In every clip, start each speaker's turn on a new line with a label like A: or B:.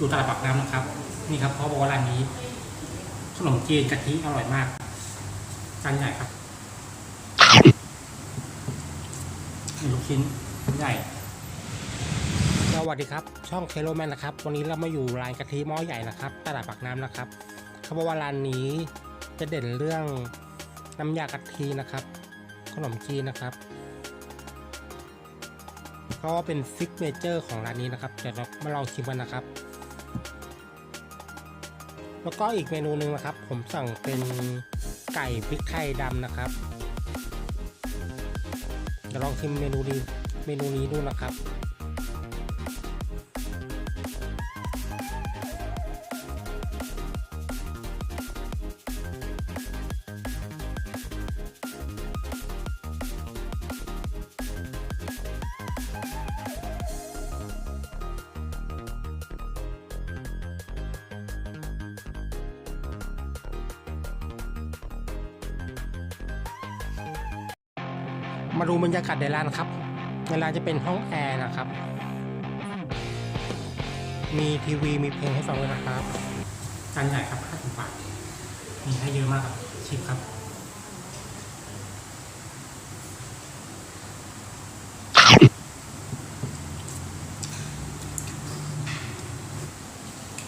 A: อยู่ตลาดปากน้ำนะครับ นี่ครับเขาบอกว่าร้านนี้ขนมจีนกะทิอร่อยมากจานใหญ่ครับลูกชิ้นใหญ่สวัสดีครับ ช่องเคโลแมนนะครับ วันนี้เรามาอยู่ร้านกะทิหม้อใหญ่นะครับ ตลาดปากน้ำนะครับ เขาบอกว่าร้านนี้จะเด่นเรื่องน้ำยากะทินะครับ ขนมจีนนะครับก็เป็นซิกเนเจอร์ของร้านนี้นะครับ เดี๋ยวเรามาลองชิมกันนะครับ แล้วก็อีกเมนูหนึ่งนะครับ ผมสั่งเป็นไก่พริกไทยดำนะครับเดี๋ยวลองชิมเมนูดีเมนูนี้ดูนะครับ มาดูบรรยากาศในร้านครับ ในร้านจะเป็นห้องแอร์นะครับ มีทีวีมีเพลงให้ฟังด้วยนะครับจานใหญ่ครับ50บาทมีให้เยอะมากครับชิมครับ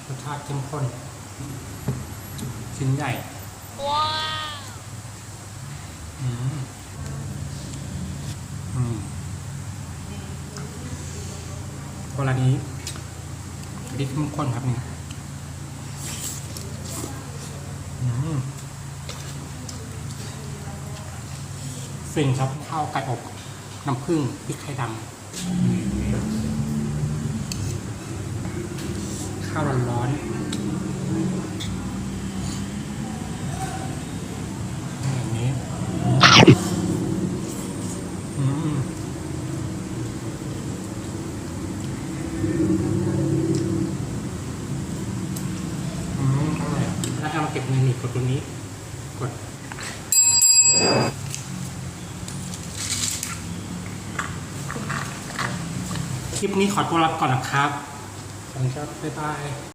A: รสชาติเข้มข้นชิ้นใหญ่อืมอืม เวลานี้ดิเข้มข้นครับนี่อืมฟินครับข้าวไก่อบน้ำผึ้งพริกไทยดำอืมข้าวร้อนๆอย่างนี้ อืม อืมอร่อยอะแล้วเอามาเก็บเงินอีกกดตรงนี้ กด คลิปนี้ขอตัวลาไปก่อนนะครับขอบคุณครับบ๊ายบาย